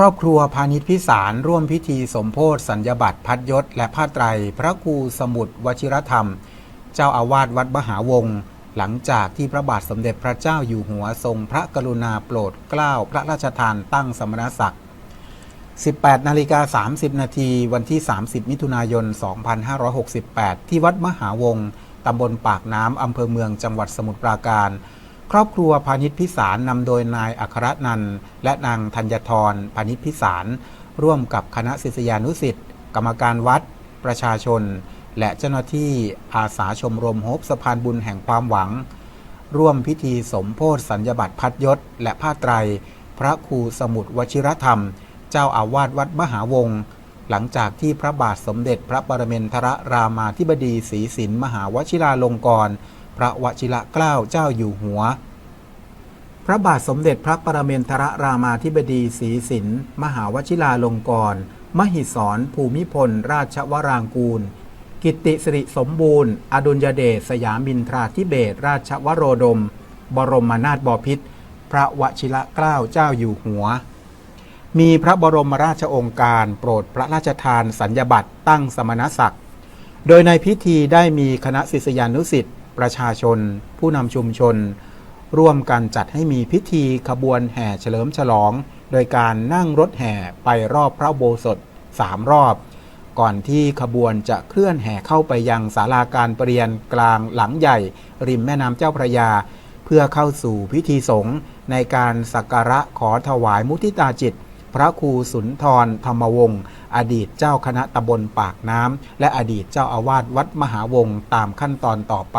ครอบครัวพาณิชพิสารร่วมพิธีสมโพธสัญญบัตรพัดยศ และผ้าไตร พระครูสมุทรวชิรธรรม เจ้าอาวาสวัดมหาวงศ์หลังจากที่พระบาทสมเด็จพระเจ้าอยู่หัวทรงพระกรุณาโปรดเกล้าพระราชทานตั้งสมณศักดิ์ 18 นาฬิกา 30 นาทีวันที่ 30 มิถุนายน 2568 ที่วัดมหาวงศ์ตำบลปากน้ำอำเภอเมืองจังหวัดสมุทรปราการ ครอบครัวพาณิชพิสารนำโดยนายอัครนันท์และนางธัญทรพาณิชพิสาร ร่วมกับคณะศิษยานุสิ์กรรมการวัด ประชาชน และเจ้าหน้าที่อาสาชมรมโฮปสะพานบุญแห่งความหวัง ร่วมพิธีสมโพธสัญญบัตรพัดยศ และผ้าไตร พระครูสมุทรวชิรธรรม เจ้าอาวาสวัดมหาวงศ์หลังจากที่พระบาทสมเด็จพระปรเมนทรรามาธิบดีศรีสินมหาวชิราลงกรณพระวชิระเกล้าเจ้าอยู่หัว พระบาทสมเด็จพระปรเมนทรรามาธิบดีศรีสินมหาวชิราลงกรณมหิศรภูมิพล ราชวรางกูล กิติสิริสมบูรณ์ อดุลยเดชสยามินทราธิเบศราชวโรดม บรมนาถบพิตรพระวชิระเกล้าเจ้าอยู่หัว มีพระบรมราชองค์การโปรดพระราชทานสัญญบัตรตั้งสมณศักดิ์โดยในพิธีได้มีคณะศิษยานุสิ์ประชาชน ผู้นำชุมชน ร่วมกันจัดให้มีพิธีขบวนแห่เฉลิมฉลอง โดยการนั่งรถแห่ไปรอบพระโบสถสามรอบ ก่อนที่ขบวนจะเคลื่อนแห่เข้าไปยังศาลาการปรเรียนกลางหลังใหญ่ ริมแม่น้ำเจ้าพระยา เพื่อเข้าสู่พิธีสงฆ์ในการสักการะขอถวายมุทิตาจิต พระครูสุนทรธรรมวงศ์อดีตเจ้าคณะตำบลปากน้ำและอดีตเจ้าอาวาสวัดมหาวงศ์ตามขั้นตอนต่อไป